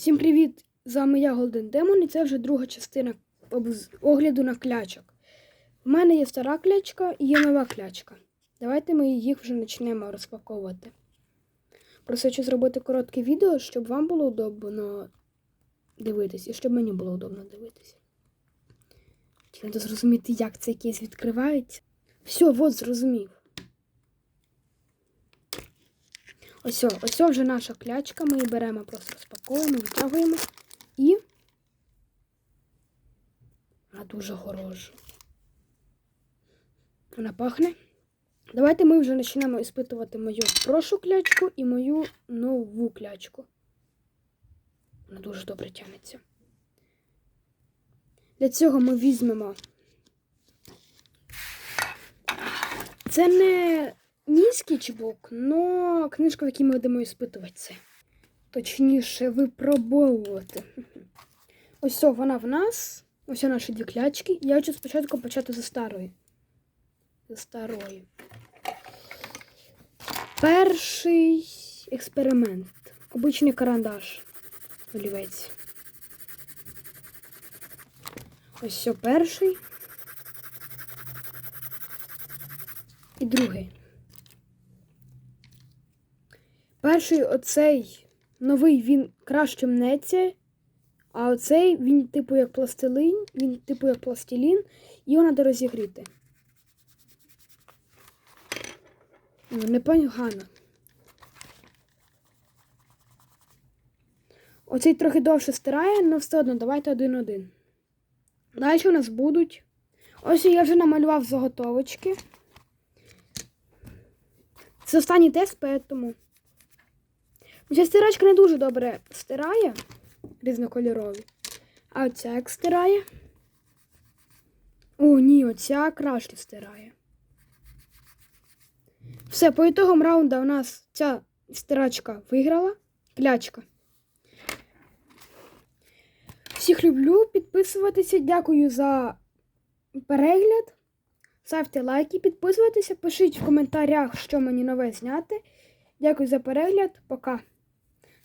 Всім привіт! З вами я Golden Demon і це вже друга частина огляду на клячок. У мене є стара клячка і є нова клячка. Давайте ми їх вже почнемо розпаковувати. Просто хочу зробити коротке відео, щоб вам було удобно дивитись, і щоб мені було удобно дивитися. Треба зрозуміти, як цей кейс відкривається. Все, от зрозумів. Ось, ось вже наша клячка. Ми її беремо, просто розпаковуємо, витягуємо і. Вона дуже хороша. Вона пахне. Давайте ми вже почнемо іспитувати мою прошу клячку і мою нову клячку. Вона дуже добре тягнеться. Для цього ми візьмемо. Це не низький чбок, но книжка, в якій ми будемо іспитувати це. Точніше, випробовувати. Ось все, вона в нас. Ось наші дві клячки. Я хочу спочатку почати зі старої. Зі старої. Перший експеримент. Обичний карандаш. Олівець. Ось все перший. І другий. Перший оцей новий він краще мнеться, а оцей він типу як пластилин, він типу як пластилін, його треба розігріти. Ну, Непогано. Оцей трохи довше стирає, але все одно давайте один-один. Далі у нас будуть. Ось я вже намалював заготовочки. Це останній тест, тому. Ця стирачка не дуже добре стирає різнокольорові. А оця як стирає. О, ні, оця краще стирає. Все, по ітогам раунда у нас ця стирачка виграла. Клячка. Всіх люблю. Підписуватися. Дякую за перегляд. Ставте лайки, підписуйтеся, пишіть в коментарях, що мені нове зняти. Дякую за перегляд. Пока.